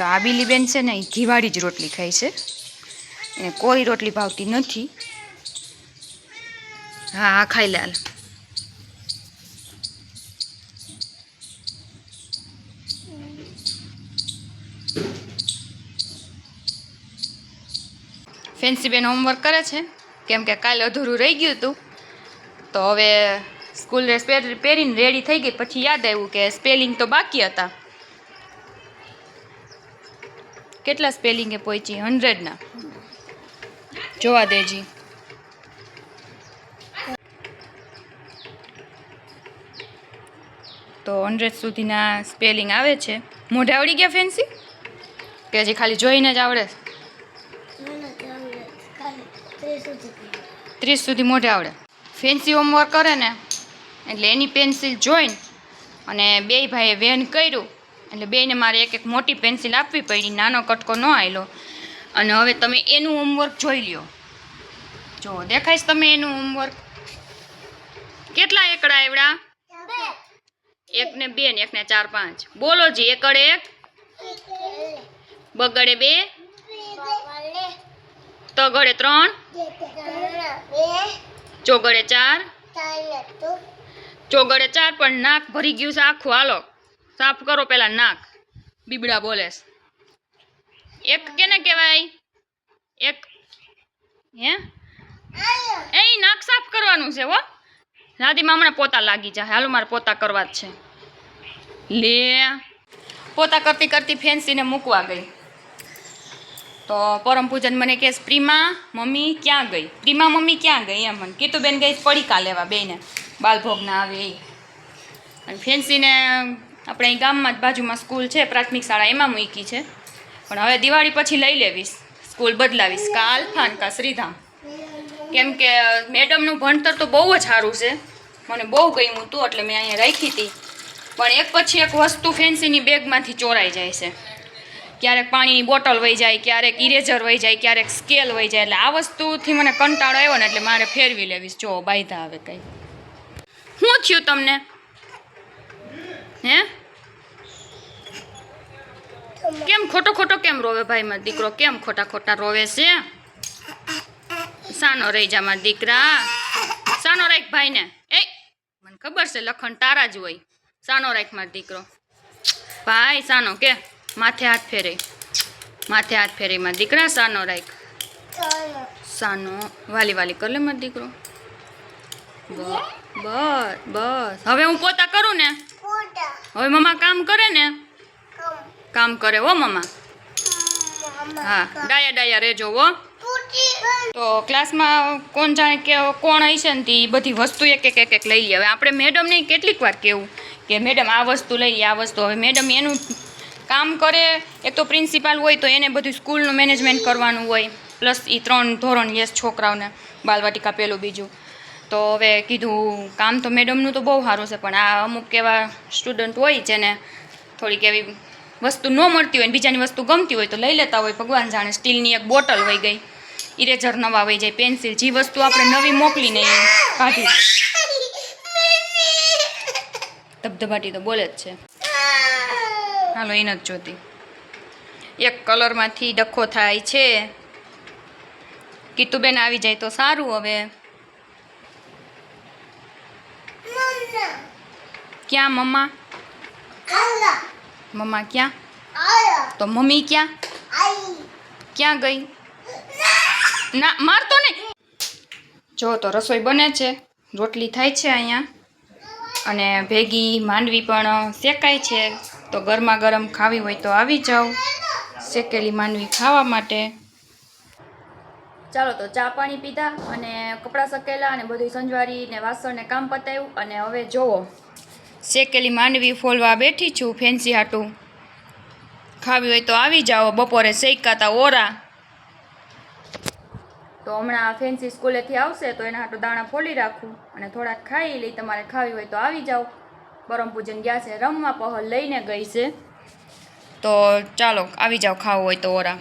તો આ બીલીબેન છે ને ઘીવાળી જ રોટલી ખાય છે. એને કોઈ રોટલી ભાવતી નથી. હા હા, ખાઈ લાલ ફેન્સીબેન હોમવર્ક કરે છે. કેમ કે કાલે અધૂરું રહી ગયું હતું તો હવે સ્કૂલ ડ્રેસ પહેરીને રેડી થઈ ગઈ. પછી યાદ આવ્યું કે સ્પેલિંગ તો બાકી હતા. કેટલા સ્પેલિંગે પહોંચી? હંડ્રેડના. જોવા દેજી. તો હંડ્રેડ સુધીના સ્પેલિંગ આવે છે. મોઢે આવડી ગયા ફેન્સી? કે હજી ખાલી જોઈને જ આવડે? ત્રીસ સુધી મોઢે આવડે. ફેન્સી હોમવર્ક કરે ને, એટલે એની પેન્સિલ જોઈને અને બે ભાઈએ વેન કર્યું એટલે બેને મારે એક એક મોટી પેન્સિલ આપવી પડી, નાનો કટકો ન આવેલો અને હવે તમે એનું હોમવર્ક જોઈ લ્યો. જો દેખાઈશ તમે એનું હોમવર્ક કેટલા એકડા એવડા એક ને બે ને, એક ને ચાર પાંચ. બોલો જી એકડ એક? બગડે બે? તગડે ત્રણ? ચોગડે ચાર? ચોગડે ચાર, પણ નાક ભરી ગયું છે આખું. હાલો. સાફ કરો પેલા નાક. બીબડા બોલે એક કેને કહેવાય? એક. હે? એ નાક સાફ કરવાનું છે હો. રાધીમાં હમણાં પોતા લાગી જાય હાલો, મારે પોતા કરવા જ છે. લે. પોતા કરતી કરતી ફેન્સીને મૂકવા ગઈ. તો પરમ પૂજન મને કહે પ્રીમા, મમ્મી ક્યાં ગઈ? પ્રીમા, મમ્મી ક્યાં ગઈ? એમ મને. કીધું બેન ગઈ પડીકા લેવા બેને બાલભોગના આવે એ. અને ફેન્સીને આપણે અહીં ગામમાં જ બાજુમાં સ્કૂલ છે, પ્રાથમિક શાળા એમાં મૂકી છે. પણ હવે દિવાળી પછી લઈ લેવીશ. સ્કૂલ બદલાવીશ. કા આલ્ફાન, કા શ્રીધામ. કેમ કે મેડમનું ભણતર તો બહુ જ સારું છે. મને બહુ ગમ્યું હતું એટલે મેં અહીંયા રાખી હતી. પણ એક પછી એક વસ્તુ ફેન્સીની બેગમાંથી ચોરાઈ જાય છે. ક્યારેક પાણીની બોટલ વહી જાય, ક્યારેક ઇરેઝર વહી જાય, ક્યારેક સ્કેલ વહી જાય. એટલે આ વસ્તુથી મને કંટાળો આવ્યો ને, એટલે મારે ફેરવી લેવીશ. જો, બાયધા આવે કંઈ. શું થયું તમને? હે? કેમ ખોટો ખોટો કેમ રોવે ભાઈ માં દીકરો? કેમ ખોટા ખોટા રોવે છે? સાનો રહી જા મારા દીકરા. સાનો રાખ ભાઈને. એ, મને ખબર છે લખણ તારા જ હોય. સાનો રાખ મારો દીકરો. ભાઈ, સાનો કે, માથે હાથ ફેરે. માથે હાથ ફેરે મારા દીકરા, સાનો રાખ. સાનો, વાલી વાલી કર લે મારો દીકરો. બસ બસ. હવે હું પોતા કરું ને? હવે મમ્મા કામ કરે ને? કામ. કરે હો મમ્મા હા ડાયા ડાયા રહેજો હો. તો ક્લાસમાં કોણ જાણે કે કોણ હશે ને તે બધી વસ્તુ એક એક એક એક લઈ લે. હવે આપણે મેડમને કેટલીક વાર કહેવું કે મેડમ આ વસ્તુ લઈ લે આ વસ્તુ. હવે મેડમ એનું કામ કરે એક તો પ્રિન્સિપાલ હોય તો એને બધું સ્કૂલનું મેનેજમેન્ટ કરવાનું હોય. પ્લસ એ ત્રણ ધોરણ યસ છોકરાઓને બાલવાટિકા પેલું બીજું. તો હવે કીધું કામ તો મેડમનું તો બહુ સારું છે, પણ આ અમુક એવા સ્ટુડન્ટ હોય જેને થોડીક એવી વસ્તુ ન મળતી હોય ને બીજાની વસ્તુ ગમતી હોય તો લઈ લેતા હોય. ભગવાન જાણે સ્ટીલની એક બોટલ વહી ગઈ. ઇરેઝર નવા વહી જાય, પેન્સિલ, જે વસ્તુ આપણે નવી મોકલીને કાઢી ધબધબાટી તો બોલે જ છે. હાલો એ નથી જોતી. એક કલરમાંથી ડખો થાય છે. કીતુબેન આવી જાય તો સારું હવે. ક્યાં? મમ્મા? મમ્મા ક્યાં? તો મમ્મી ક્યાં? ક્યાં ગઈ? ના મારતો નહીં. જો તો રસોઈ બને છે. રોટલી થાય છે અહીંયા. અને ભેગી માંડવી પણ શેકાય છે. તો ગરમા ગરમ ખાવી હોય તો આવી જાઓ. શેકેલી માંડવી ખાવા માટે. ચાલો તો ચા પાણી પીધા અને કપડાં શકેલા અને બધું સંજવારી ને વાસણ ને કામ પતાવ્યું અને હવે જોવો શેકેલી માંડવી ફોલવા બેઠી છું, ફેન્સી હાટું. ખાવી હોય તો આવી જાઓ, બપોરે શેકાતા ઓરા. તો હમણાં ફેન્સી સ્કૂલેથી આવશે તો એના હાટું દાણા ફોલી રાખું અને થોડાક ખાઈ લઈ, તમારે ખાવી હોય તો આવી જાઓ. પરમ પૂજન ગયા છે, રમવા પહલ લઈને ગઈ છે. તો ચાલો, આવી જાઓ, ખાવું હોય તો ઓરા.